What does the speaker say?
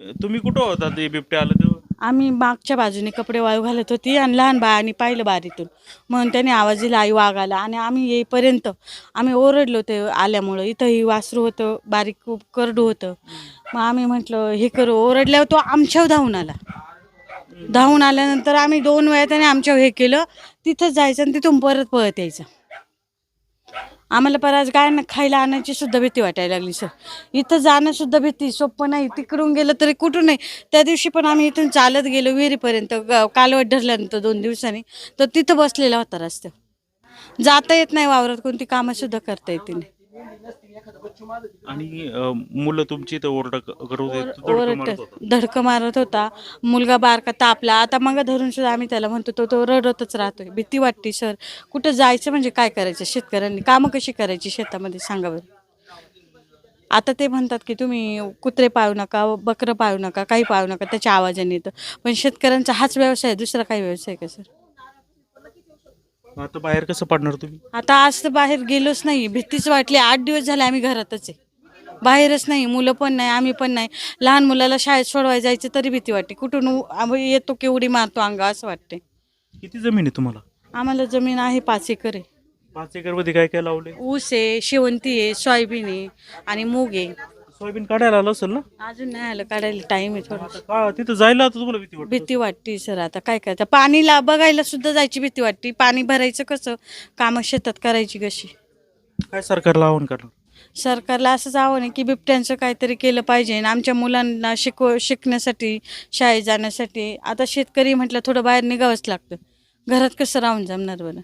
तुम्ही कुठं होता? ते बिबट्या आलं तेव्हा? आम्ही मागच्या बाजूने कपडे वाळू घालत होती आणि लहान बाळाने पाहिलं बारीतून. म्हणून त्याने आवाज दिला आई वाघ आला. आणि आम्ही येईपर्यंत आम्ही ओरडलो ते आल्यामुळं. इथंही वासरू होतं बारीक खूप करडू होतं. मग आम्ही म्हटलं हे करू. ओरडल्यावर तो आमच्यावर धावून आला. धावून आल्यानंतर आम्ही दोन वेळा त्याने आमच्यावर हे केलं. तिथंच जायचं आणि तिथून परत पळत यायचं. आम्हाला परत काय ना खायला आणायची सुद्धा भीती वाटायला लागली सर इथं जाणं सुद्धा भीती सोपं नाही. तिकडून गेलं तरी कुठून नाही. त्या दिवशी पण आम्ही इथून चालत गेलो विहिरीपर्यंत. कालवट धरल्यानंतर दोन दिवसांनी. तर तिथं बसलेला होता रस्त्यावर जाता येत नाही वावरात. कोणती कामं सुद्धा करता येते नाही. आणि अं, मुलं तुमची इथं ओरडा क- करत होते, तू धडकं मारत ओरडत होता. धडकं मारत होता. मुलगा बारका तापला. आता मग धरून सुद्धा आम्ही त्याला म्हणतो तो तो रडतच राहतोय. भीती वाटते सर कुठं जायचं म्हणजे काय करायचं शेतकऱ्यांनी? कामं कशी करायची शेतामध्ये? सांगा बरं. आता ते म्हणतात की तुम्ही कुत्रे पाळू नका बकरं पाळू नका काही पाळू नका त्याच्या आवाजाने येतं. पण शेतकऱ्यांचा हाच व्यवसाय आहे दुसरा काही व्यवसाय आहे का सर? आता बाहेर कसं पडणार तुम्ही? आता आज तर बाहेर गेलोच नाही. भीतीच वाटली. आठ दिवस झाले आम्ही घरातच आहे. बाहेरच नाही. मुलं पण नाही आम्ही पण नाही. लहान मुलाला शाळेत सोडवायला जायचं तरी भीती वाटते. कुठून उ- आम्ही येतो की उडी मारतो अंगा असं वाटते. किती जमीन आहे तुम्हाला? आम्हाला जमीन आहे पाच एकर आहे. पाच एकरमध्ये काय काय लावले ऊस आहे शेवंती आहे सोयाबीन आहे आणि मूग आहे. सोयाबीन काढायला आलं असेल ना? अजून नाही आलं काढायला टाईम आहे थोडा. का तिथं जायला आता तुम्हाला भीती वाटत? भीती वाटते सर आता काय करायचं पाणीला बघायला सुद्धा जायची भीती वाटते. पाणी भरायचं कसं? कामं शेतात करायची कशी? काय सरकारला आव्हान करणार? सरकारला असंच आव्हान आहे की बिबट्यांचं काहीतरी केलं पाहिजे. आणि आमच्या मुलांना शिकव शिकण्यासाठी शाळेत जाण्यासाठी आता शेतकरी म्हटलं थोडं बाहेर निघावंच लागतं. घरात कसं राहून जमणार बरं?